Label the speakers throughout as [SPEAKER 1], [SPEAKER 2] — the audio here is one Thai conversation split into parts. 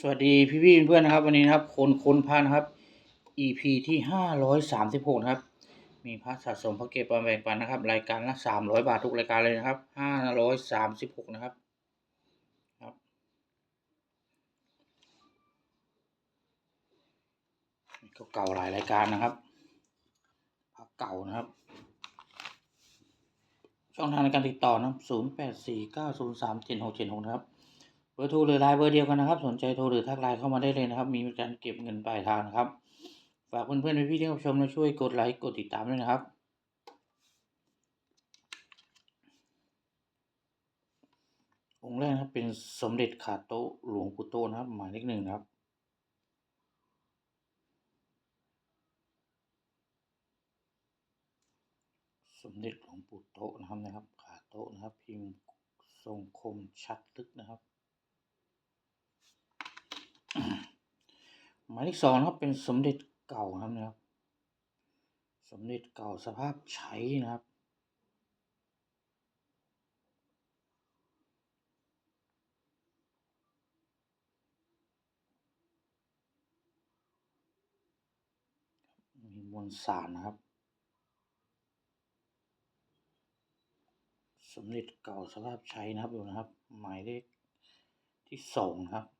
[SPEAKER 1] สวัสดีพี่พี่เพื่อนๆนะครับ วันนี้นะครับคนคนพานะครับ EP ที่ห้าร้อยสามสิบหกครับ มีพระสะสมพระเก็บมาแบ่งปันนะครับ รายการละสามร้อยบาททุกรายการเลยนะครับห้าร้อยสามสิบหกนะครับครับ ก็เก่าหลายรายการนะครับพระเก่านะครับ ช่องทางในการติดต่อนับศูนย์แปดสี่เก้าศูนย์สามเจ็ดหกเจ็ดหกนะครับ เบอร์โทรหรือไลน์เบอร์เดียวกันนะครับ สนใจโทรหรือทักไลน์เข้ามาได้เลยนะครับ มีการเก็บเงินปลายทางนะครับ ฝากเพื่อนๆพี่ๆที่รับชมและช่วยกดไลค์กดติดตามด้วยนะครับองค์แรกนะครับเป็นสมเด็จขาโตหลวงปู่โตนะครับ หมายเลขหนึ่งนะครับ สมเด็จหลวงปู่โตนะครับนะครับ ขาโตนะครับ พิมพ์ทรงคมชัดลึกนะครับ หมายเลขสองนะครับเป็นสมเด็จเก่านะครับนะครับ สมเด็จเก่าสภาพใช้นะครับ มีมวลสารนะครับ สมเด็จเก่าสภาพใช้นะครับดูนะครับ หมายเลขที่สองครับ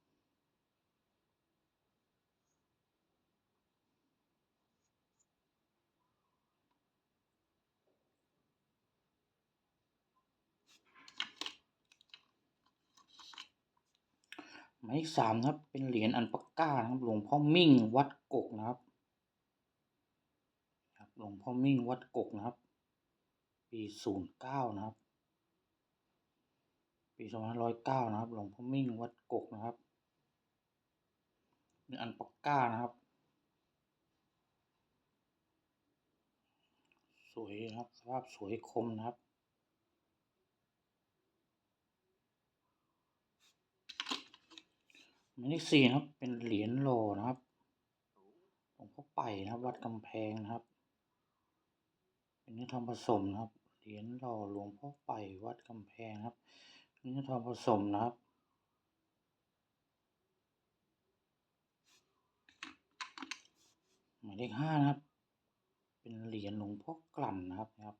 [SPEAKER 1] หมายเลขสามนะครับ เป็นเหรียญอันปากก้านะครับ หลวงพ่อมิ่งวัดกกนะครับ ครับ หลวงพ่อมิ่งวัดกกนะครับ ปีศูนย์เก้านะครับ ปีสองพันร้อยเก้านะครับ หลวงพ่อมิ่งวัดกกนะครับเป็นอันปาก้านะครับ สวยนะครับ สภาพสวยคมนะครับ หมายเลขสี่นะครับ เป็นเหรียญโลนะครับหลวงพ่อไปนะครับ วัดกำแพงนะครับ เป็นเนื้อทองผสมนะครับ เหรียญหล่อหลวงพ่อไปวัดกำแพงครับ เนื้อทองผสมนะครับหมายเลขห้านะครับ เป็นเหรียญหลวงพ่อกลั่นนะครับนะครับ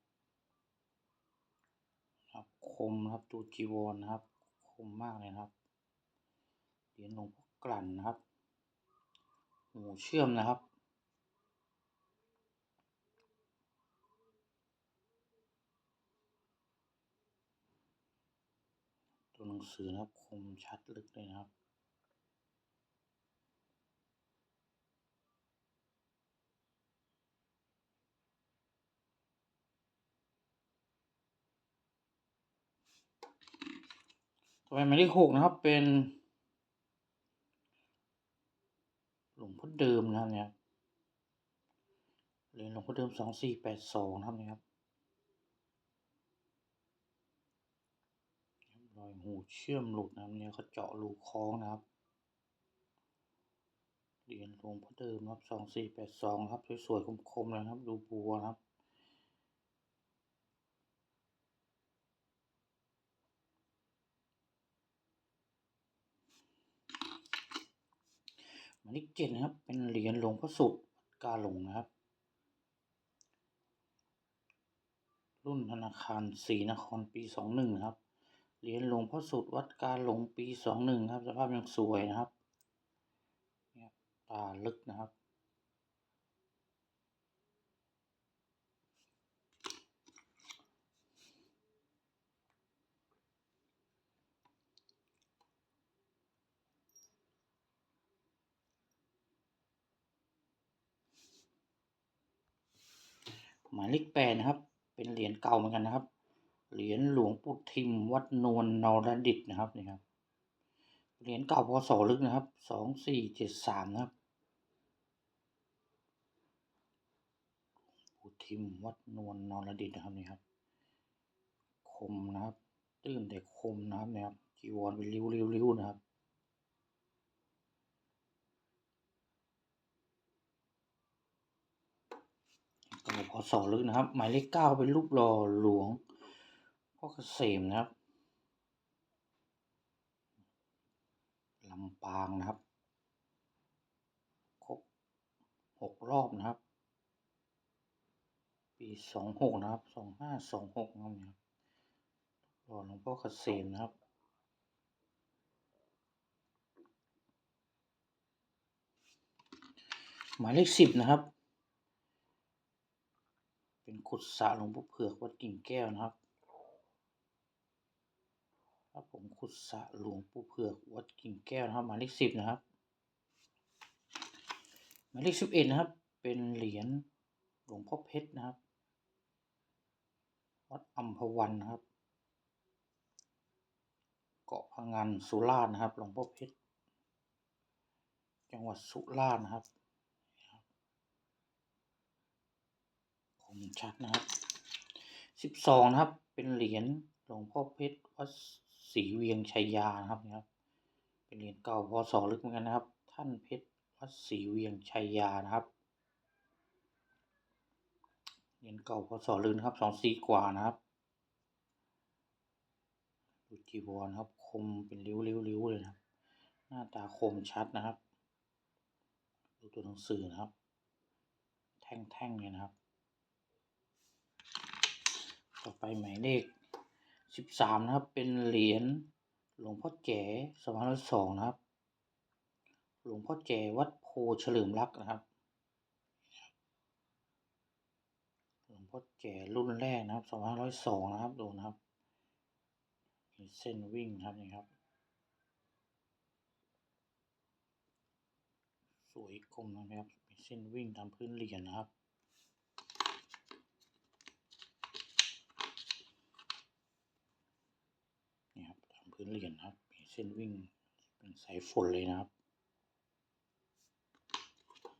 [SPEAKER 1] ครับ คมนะครับ ตูจีวรนะครับ คมมากเลยครับ เหรียญหลวงพ่อกลั่นนะครับหูเชื่อมนะครับ ตัวหนังสือนะครับ คมชัดลึกเลยนะครับต่อไปหมายเลขหกนะครับเป็น หลวงพ่อ เดิมนะครับเนี่ยเหรียญหลวงพ่อเดิมสองสี่แปดสองนะครับเนี่ยครับรอยหูเชื่อมหลุดนะครับเนี่ยเขาเจาะรูคล้องนะครับเหรียญหลวงพ่อเดิมครับสองสี่แปดสองครับสวยๆคมๆเลยนะครับ ดูบัวครับ นิกเลขเจ็ดนะครับ เป็นเหรียญหลวงพ่อสุดวัดกาหลงนะครับ รุ่นธนาคารศรีนครปีสองหนึ่งครับ เหรียญหลวงพ่อสุดวัดกาหลงปีสองหนึ่งครับ สภาพยังสวยนะครับตาลึกนะครับ หมายเลขแปดนะครับ เป็นเหรียญเก่าเหมือนกันนะครับ เหรียญหลวงปู่ทิมวัดนวลนรดิตนะครับนี่ครับ เหรียญเก่าพศลึกนะครับ สองสี่เจ็ดสามนะครับปู่ทิมวัดนวลนรดิตนะครับนี่ครับ คมนะครับ ตื้นแต่คมนะครับนี่ครับจีวรเป็นริ้วๆนะครับ สอลึกนะครับ หมายเลขเก้าเป็นรูปรอหลวงพ่อเกษมนะครับลำปางนะครับครบหกรอบนะครับ ปีสองหกนะครับสองห้าสองหกนะครับรอหลวงพ่อเกษมนะครับหมายเลขสิบนะครับ เป็นขุดสระหลวงพ่อเผือกวัดกิ่งแก้วนะครับ ครับผมขุดสระหลวงปู่เผือกวัดกิ่งแก้วนะครับหมายเลขสิบนะครับหมายเลขสิบเอ็ดนะครับ เป็นเหรียญหลวงพ่อเพชรนะครับ วัดอัมพวันนะครับ เกาะพังงานสุราษฎร์นะครับ หลวงพ่อเพชร จังหวัดสุราษฎร์นะครับคม ชัดนะครับสิบสองนะครับ เป็นเหรียญหลวงพ่อเพชรวัดศรีเวียงชัยยานะครับนะครับ เป็นเหรียญเก่าพศลึกเหมือนกันนะครับ ท่านเพชรวัดศรีเวียงชัยยานะครับเหรียญเก่าพศลึกนะครับสองสี่กว่านะครับดูจีวรครับ คมเป็นริ้วริ้วริ้วเลยนะครับ หน้าตาคมชัดนะครับ ดูตัวหนังสือนะครับ แท่งๆเลยนะครับ ต่อไปหมายเลขสิบสามนะครับ เป็นเหรียญหลวงพ่อแจ๋สองพันสองนะครับ หลวงพ่อแจ๋วัดโพเฉลิมรักนะครับ หลวงพ่อแจ๋รุ่นแรกนะครับสองพันร้อยสองนะครับดูนะครับมีเส้นวิ่งครับนี่ครับ สวยกลมนะครับมีเส้นวิ่งตามพื้นเหรียญนะครับ นี่ ครับตามพื้นเหรียญนครับ มีเส้นวิ่งเป็นสายฝนเลยนะครับ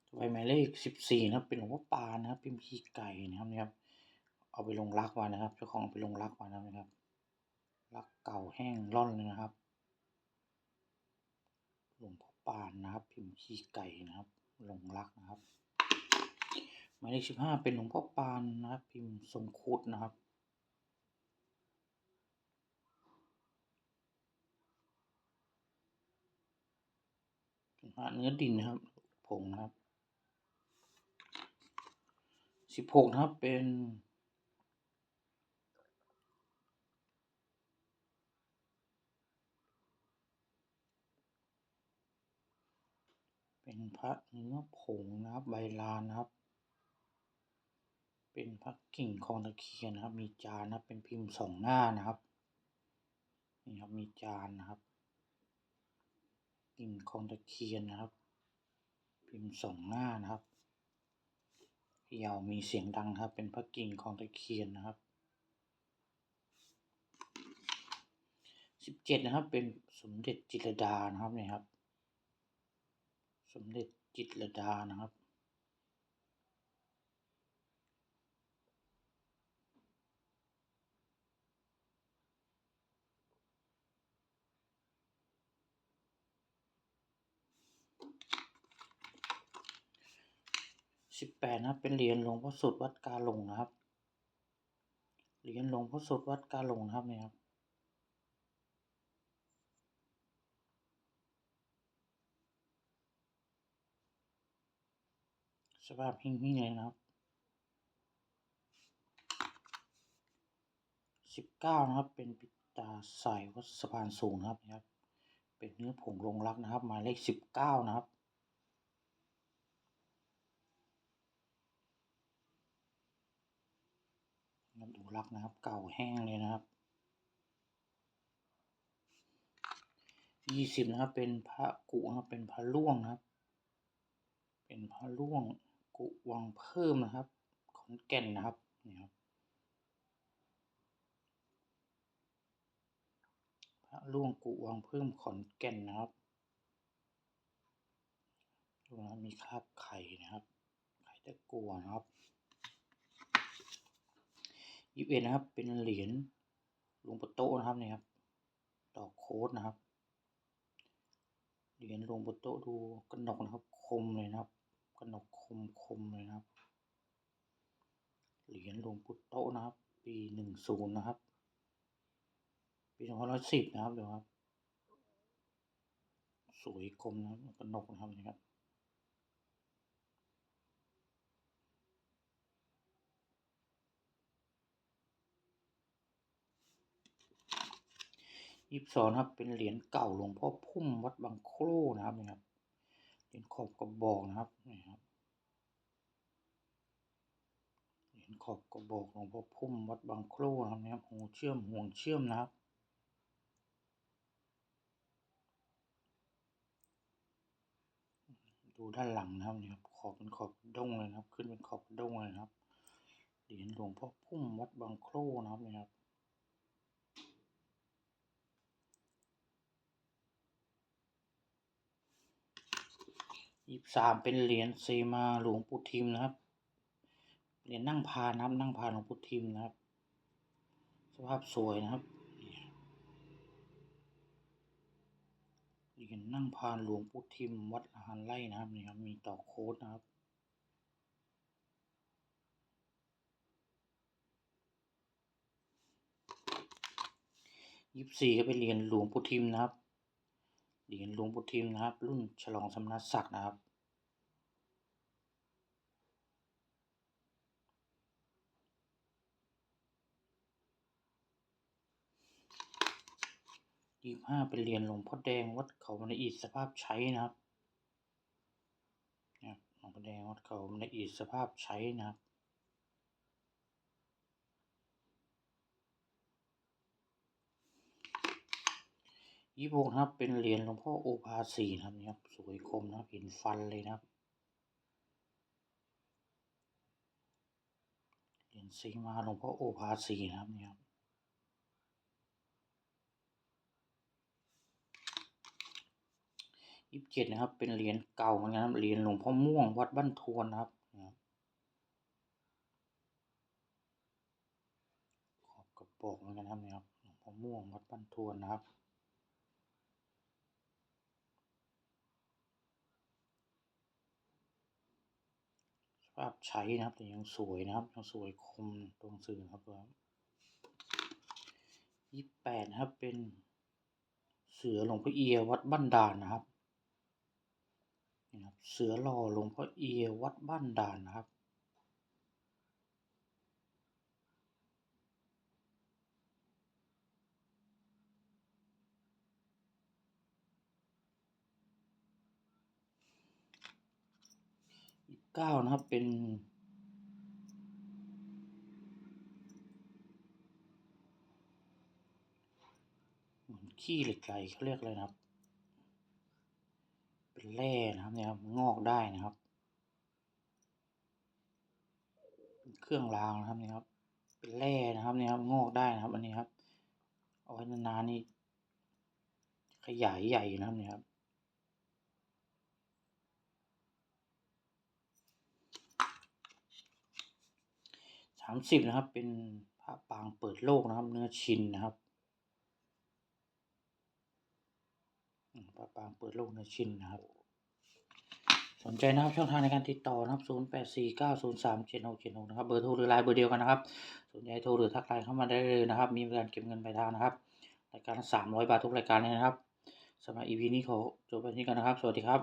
[SPEAKER 1] ต่อไปหมายเลขสิบสี่นะครับ เป็นหลวงพ่อปานนะครับพิมพีไก่นะครับนี่ครับ เอาไปลงรักไว้นะครับ เจ้าของเอาไปลงรักไว้นะครับ รักเก่าแห้งร่อนเลยนะครับ หลวงพ่อปานนะครับ พิมพ์ขี้ไก่นะครับ ลงรักนะครับ หมายเลขสิบห้าเป็นหลวงพ่อปานนะครับ พิมพ์ทรงคุดนะครับ เป็นพระเนื้อดินนะครับผงนะครับสิบหกนะครับเป็นเป็นพระเนื้อผงนะครับใบลานนะครับ เป็นพระกิ่งคองตะเคียนนะครับ มีจานนะครับเป็นพิมพ์สองหน้านะครับนี่ครับมีจานนะครับ กิ่งคองตะเคียนนะครับ พิมพ์สองหน้านะครับยาวมีเสียงดังครับ เป็นพระกิ่งคองตะเคียนนะครับสิบเจ็ดนะครับ เป็นสมเด็จจิตรดานะครับเนี่ยครับ สมเด็จจิตรดานะครับ สิบแปดนะครับเป็นเหรียญหลวงพ่อสุดวัดกาหลงนะครับ เหรียญหลวงพ่อสุดวัดกาหลงนะครับเนี่ยครับสภาพหิ้งๆเลยนะครับสิบเก้านะครับเป็นปิตาใส่วัดสะพานสูงนะครับนะครับ เป็นเนื้อผงลงรักนะครับหมายเลขสิบเก้านะครับูรักนะครับ เก่าแห้งเลยนะครับยี่สิบนะครับ เป็นพระกุนะครับเป็นพระล่วงนะครับ เป็นพระล่วงกุวังเพิ่มนะครับขอนแก่นนะครับนี่ครับพระล่วงกุวังเพิ่มขอนแก่นนะครับดูนะมีคราบไข่นะครับ ไข่ตะกัวนะครับ ยี่สิบเอ็ดนะครับ เป็นเหรียญหลวงปู่โตนะครับนี่ครับดอกโค้ดนะครับ เหรียญหลวงปู่โตดูกระหนกนะครับ คมเลยนะครับกระหนกคมคมเลยนะครับ เหรียญหลวงปู่โตนะครับ ปีหนึ่งศูนย์นะครับ ปีสองพันร้อยสิบนะครับเดี๋ยวครับ สวยคมนะครับกระหนกนะครับนี่ครับ ยี่สิบสองครับ เป็นเหรียญเก่าหลวงพ่อพุ่มวัดบางโคร่นะครับนี่ครับเหรียญขอบกระบอกนะครับนี่ครับเหรียญขอบกระบอกหลวงพ่อพุ่มวัดบางโคร่นะครับนี่ครับหูเชื่อมห่วงเชื่อมนะครับดูด้านหลังนะครับนี่ครับขอบเป็นขอบด้งเลยนะครับ ขึ้นเป็นขอบด้งเลยนะครับเหรียญหลวงพ่อพุ่มวัดบางโคร่นะครับนี่ครับ ยี่สามเป็นเหรียญเซมาหลวงปู่ทิมนะครับ เหรียญนั่งพานะครับนั่งพานหลวงปู่ทิมนะครับ สภาพสวยนะครับ เหรียญนั่งพานหลวงปู่ทิมวัดอาหารไร่นะครับนี่ครับมีต่อโค้ดนะครับยี่สี่ก็เป็นเหรียญหลวงปู่ทิมนะครับ เหรียญหลวงปู่ทิมนะครับ รุ่นฉลองสำนักศักดิ์นะครับ ยี่ห้าเป็นเหรียญหลวงพ่อแดงวัดเขาบันอิสภาพใช้นะครับหลวงพ่อแดงวัดเขาบันอิสภาพใช้นะครับ ยี่หกนะครับเป็นเหรียญหลวงพ่อโอภาสีนะครับนี่ครับสวยคมนะครับเห็นฟันเลยนะครับเหรียญสีมาหลวงพ่อโอภาสีนะครับนี่ครับยี่สิบเจ็ดนะครับ เป็นเหรียญเก่าเหมือนกันครับเหรียญหลวงพ่อม่วงวัดบ้านทวนนะครับนะครับขอบกระบอกเหมือนกันครับนี่ครับหลวงพ่อม่วงวัดบ้านทวนนะครับ ภาพใช้นะครับ แต่ยังสวยนะครับ ยังสวยคมตรงสื่อนะครับว่ายี่สิบแปดนะครับเป็นเสือหลวงพ่อเอียวัดบ้านด่านนะครับนี่นะครับ เสือหล่อหลวงพ่อเอียวัดบ้านด่านนะครับ เก้านะครับเป็นเหมือนขี้เหล็กไหลเขาเรียกอะไรนะครับ เป็นแร่นะครับเนี่ยครับงอกได้นะครับเป็นเครื่องรางนะครับเนี่ยครับ เป็นแร่นะครับเนี่ยครับงอกได้นะครับ อันนี้ครับ เอาไว้นานๆนี่ขยายใหญ่นะครับเนี่ยครับามสิบนะครับ เป็นพระปางเปิดโลกนะครับ เนื้อชินนะครับพระปางเปิดโลกเนื้อชินนะครับ สนใจนะครับช่องทางในการติดต่อนะครับ 0 8 4 9 0 3 7 6 7 6 นะครับ เบอร์โทรหรือไลน์เบอร์เดียวกันนะครับ สนใจโทรหรือทักไลน์เข้ามาได้เลยนะครับ มีบริการเก็บเงินปลายทางนะครับ รายการละ300 บาททุกรายการเลยนะครับสำหรับ EP นี้ขอจบไปที่กันนะครับ สวัสดีครับ